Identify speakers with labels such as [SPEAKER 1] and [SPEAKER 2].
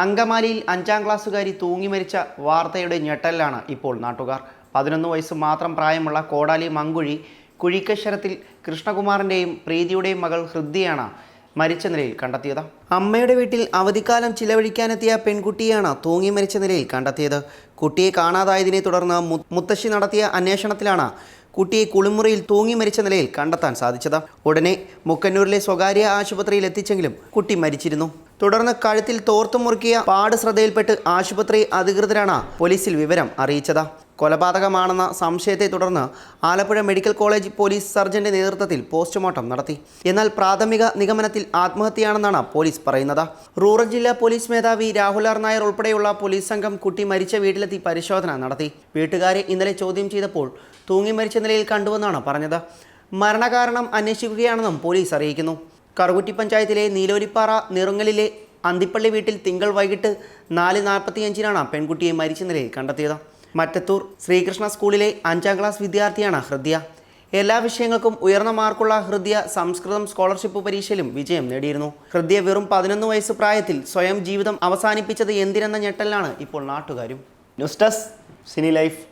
[SPEAKER 1] അങ്കമാലിയിൽ അഞ്ചാം ക്ലാസ്സുകാരി തൂങ്ങി മരിച്ച വാർത്തയുടെ ഞെട്ടലിലാണ് ഇപ്പോൾ നാട്ടുകാർ. പതിനൊന്ന് വയസ്സ് മാത്രം പ്രായമുള്ള കോടാലി മങ്കുഴി കുഴിക്കശ്ശരത്തിൽ കൃഷ്ണകുമാറിന്റെയും പ്രീതിയുടെയും മകൾ ഹൃദ്യയാണ് മരിച്ച നിലയിൽ കണ്ടെത്തിയത്. അമ്മയുടെ വീട്ടിൽ അവധിക്കാലം ചിലവഴിക്കാനെത്തിയ പെൺകുട്ടിയാണ് തൂങ്ങി മരിച്ച നിലയിൽ കണ്ടെത്തിയത്. കുട്ടിയെ കാണാതായതിനെ തുടർന്ന് മുത്തശ്ശി നടത്തിയ അന്വേഷണത്തിലാണ് കുട്ടിയെ കുളിമുറിയിൽ തൂങ്ങി മരിച്ച നിലയിൽ കണ്ടെത്താൻ സാധിച്ചത്. ഉടനെ മുക്കന്നൂരിലെ സ്വകാര്യ ആശുപത്രിയിൽ എത്തിച്ചെങ്കിലും കുട്ടി മരിച്ചിരുന്നു. തുടർന്ന് കഴുത്തിൽ തോർത്തു മുറുക്കിയ പാട് ശ്രദ്ധയിൽപ്പെട്ട് ആശുപത്രി അധികൃതരാണ് പോലീസിൽ വിവരം അറിയിച്ചത്. കൊലപാതകമാണെന്ന സംശയത്തെ തുടർന്ന് ആലപ്പുഴ മെഡിക്കൽ കോളേജ് പോലീസ് സർജന്റെ നേതൃത്വത്തിൽ പോസ്റ്റ്മോർട്ടം നടത്തി. എന്നാൽ പ്രാഥമിക നിഗമനത്തിൽ ആത്മഹത്യയാണെന്നാണ് പോലീസ് പറയുന്നത്. റൂറൽ ജില്ലാ പോലീസ് മേധാവി രാഹുൽ ആർ നായർ ഉൾപ്പെടെയുള്ള പോലീസ് സംഘം കുട്ടി മരിച്ച വീട്ടിലെത്തി പരിശോധന നടത്തി. വീട്ടുകാരെ ഇന്നലെ ചോദ്യം ചെയ്തപ്പോൾ തൂങ്ങി മരിച്ച നിലയിൽ കണ്ടുവെന്നാണ് പറഞ്ഞത്. മരണകാരണം അന്വേഷിക്കുകയാണെന്നും പോലീസ് അറിയിക്കുന്നു. കറുകുറ്റി പഞ്ചായത്തിലെ നീലോലിപ്പാറ നിറുങ്ങലിലെ അന്തിപ്പള്ളി വീട്ടിൽ തിങ്കൾ വൈകിട്ട് നാല് നാൽപ്പത്തിയഞ്ചിനാണ് പെൺകുട്ടിയെ മരിച്ച നിലയിൽ കണ്ടെത്തിയത്. മറ്റത്തൂർ ശ്രീകൃഷ്ണ സ്കൂളിലെ അഞ്ചാം ക്ലാസ് വിദ്യാർത്ഥിയാണ് ഹൃദ്യ. എല്ലാ വിഷയങ്ങൾക്കും ഉയർന്ന മാർക്കുള്ള ഹൃദ്യ സംസ്കൃതം സ്കോളർഷിപ്പ് പരീക്ഷയിലും വിജയം നേടിയിരുന്നു. ഹൃദ്യ വെറും പതിനൊന്ന് വയസ്സ് പ്രായത്തിൽ സ്വയം ജീവിതം അവസാനിപ്പിച്ചത് എന്തിനെന്ന ഞെട്ടലിലാണ് ഇപ്പോൾ നാട്ടുകാരും. News desk cine life.